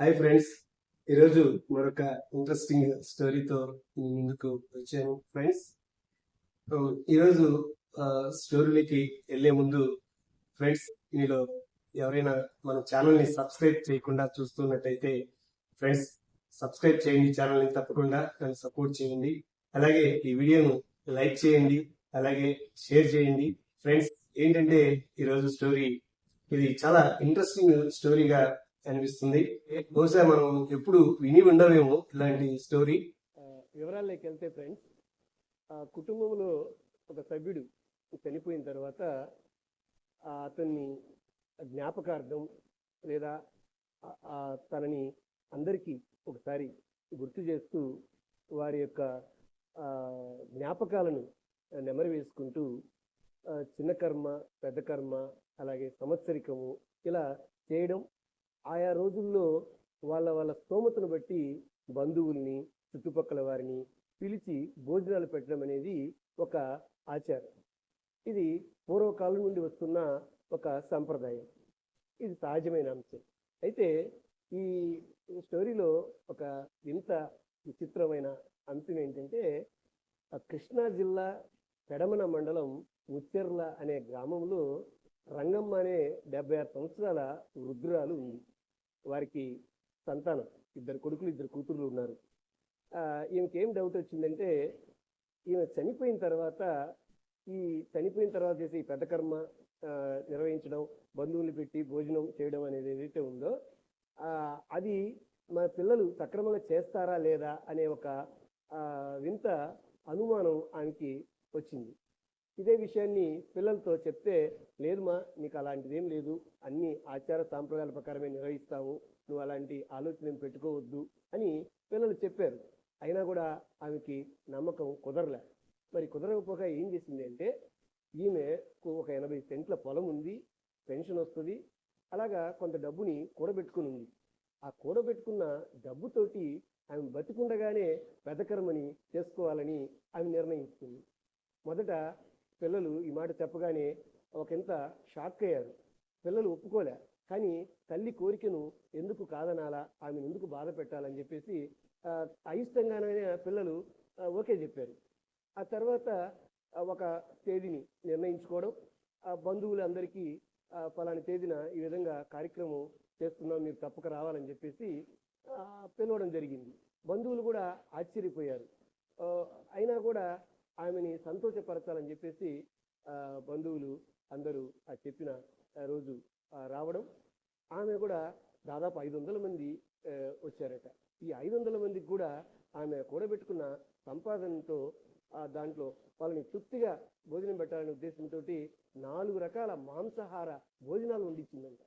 Hi friends. ఈరోజు మరొక interesting స్టోరీతో ముందుకు వచ్చాను ఫ్రెండ్స్. ఈరోజు ఆ, వెళ్ళే ముందు ఫ్రెండ్స్ మీలో ఎవరైనా మన ఛానల్ని సబ్స్క్రైబ్ చేయకుండా చూస్తున్నట్టయితే ఫ్రెండ్స్ సబ్స్క్రైబ్ చేయండి ఛానల్ని తప్పకుండా నన్ను సపోర్ట్ చేయండి. అలాగే ఈ వీడియోను లైక్ చేయండి అలాగే షేర్ చేయండి. ఫ్రెండ్స్ ఏంటంటే ఈరోజు స్టోరీ ఇది చాలా ఇంట్రెస్టింగ్ స్టోరీగా అనిపిస్తుంది. బహుశా మనం ఎప్పుడు విని ఉండవేమో ఇలాంటి స్టోరీ. వివరాల్లోకి వెళ్తే ఫ్రెండ్స్ ఆ కుటుంబంలో ఒక సభ్యుడు చనిపోయిన తర్వాత అతన్ని జ్ఞాపకార్థం లేదా తనని అందరికీ ఒకసారి గుర్తు చేస్తూ వారి యొక్క జ్ఞాపకాలను నెమరు వేసుకుంటూ చిన్న కర్మ పెద్ద కర్మ అలాగే సంవత్సరికము ఇలా చేయడం ఆయా రోజుల్లో వాళ్ళ వాళ్ళ స్తోమతను బట్టి బంధువుల్ని చుట్టుపక్కల వారిని పిలిచి భోజనాలు పెట్టడం అనేది ఒక ఆచారం. ఇది పూర్వకాలం నుండి వస్తున్న ఒక సంప్రదాయం. ఇది సహజమైన అంశం. అయితే ఈ స్టోరీలో ఒక ఇంత విచిత్రమైన అంశం ఏంటంటే కృష్ణా జిల్లా పెడమన మండలం ముచ్చెర్ల అనే గ్రామంలో రంగమ్మ అనే డెబ్బై ఆరు సంవత్సరాల వృద్ధురాలు ఉంది. వారికి సంతానం. ఇద్దరు కొడుకులు ఇద్దరు కూతుర్లు ఉన్నారు. ఆ, ఈమెకి ఏం డౌట్ వచ్చిందంటే ఈమె చనిపోయిన తర్వాత ఈ చనిపోయిన తర్వాత చేసే ఈ పెద్ద కర్మ నిర్వహించడం బంధువులు పెట్టి భోజనం చేయడం అనేది ఏదైతే ఉందో అది మన పిల్లలు సక్రమంగా చేస్తారా లేదా అనే ఒక వింత అనుమానం ఆమెకి వచ్చింది. ఇదే విషయాన్ని పిల్లలతో చెప్తే లేదుమా నీకు అలాంటిది ఏం లేదు. అన్ని ఆచార సాంప్రదాయాల ప్రకారమే నిర్వహిస్తాము నువ్వు అలాంటి ఆలోచన పెట్టుకోవద్దు అని పిల్లలు చెప్పారు. అయినా కూడా ఆమెకి నమ్మకం కుదరలే. మరి కుదరకపోగా ఏం చేసింది అంటే ఈమె ఒక ఎనభై సెంట్ల పొలం ఉంది పెన్షన్ వస్తుంది. అలాగా కొంత డబ్బుని కూడబెట్టుకుని ఉంది. ఆ కూడబెట్టుకున్న డబ్బుతోటి ఆమె బతికుండగానే పెద్దకర్మని చేసుకోవాలని ఆమె నిర్ణయించుకుంది. మొదట పిల్లలు ఈ మాట చెప్పగానే ఒకంత షాక్ అయ్యారు. పిల్లలు ఒప్పుకోలే. కానీ తల్లి కోరికను ఎందుకు కాదనాలా? ఆమెను ఎందుకు బాధ పెట్టాలని చెప్పేసి అయిష్టంగానే పిల్లలు ఓకే చెప్పారు. ఆ తర్వాత ఒక తేదీని నిర్ణయించుకోవడం ఆ బంధువులందరికీ ఆ, పలాని తేదీన ఈ విధంగా కార్యక్రమం చేస్తున్నాం మీరు తప్పక రావాలని చెప్పేసి పిలవడం జరిగింది. బంధువులు కూడా ఆశ్చర్యపోయారు. అయినా కూడా ఆమెని సంతోషపరచాలని చెప్పేసి బంధువులు అందరూ ఆ చెప్పిన రోజు రావడం. ఆమె కూడా దాదాపు ఐదు వందల మంది వచ్చారట. ఈ ఐదు వందల మందికి కూడా ఆమె కూడబెట్టుకున్న సంపాదనతో దాంట్లో వాళ్ళని తృప్తిగా భోజనం పెట్టాలనే ఉద్దేశంతో నాలుగు రకాల మాంసాహార భోజనాలు వండించిందంట.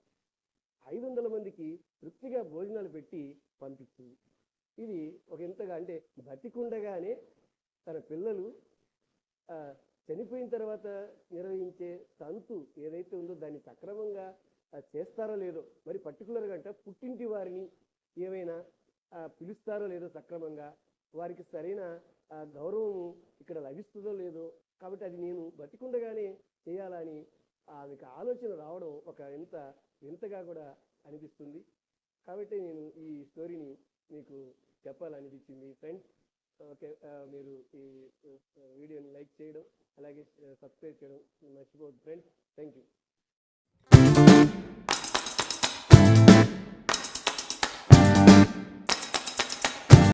ఐదు వందల మందికి తృప్తిగా భోజనాలు పెట్టి పంపించింది. ఇది ఒక ఎంతగా అంటే బతికుండగానే తన పిల్లలు చనిపోయిన తర్వాత నిర్వహించే తంతు ఏదైతే ఉందో దాన్ని సక్రమంగా చేస్తారో లేదో మరి పర్టికులర్గా అంటే పుట్టింటి వారిని ఏమైనా పిలుస్తారో లేదో సక్రమంగా వారికి సరైన గౌరవము ఇక్కడ లభిస్తుందో లేదో కాబట్టి అది నేను బతికుండగానే చేయాలని ఆమెకు ఆలోచన రావడం ఒక ఎంత వింతగా కూడా అనిపిస్తుంది. కాబట్టి నేను ఈ స్టోరీని మీకు చెప్పాలనిపించింది. ఫ్రెండ్స్ ఓకే మీరు ఈ వీడియోని లైక్ చేయడం అలాగే సబ్స్క్రైబ్ చేయడం మర్చిపోవద్దు. Friends thank you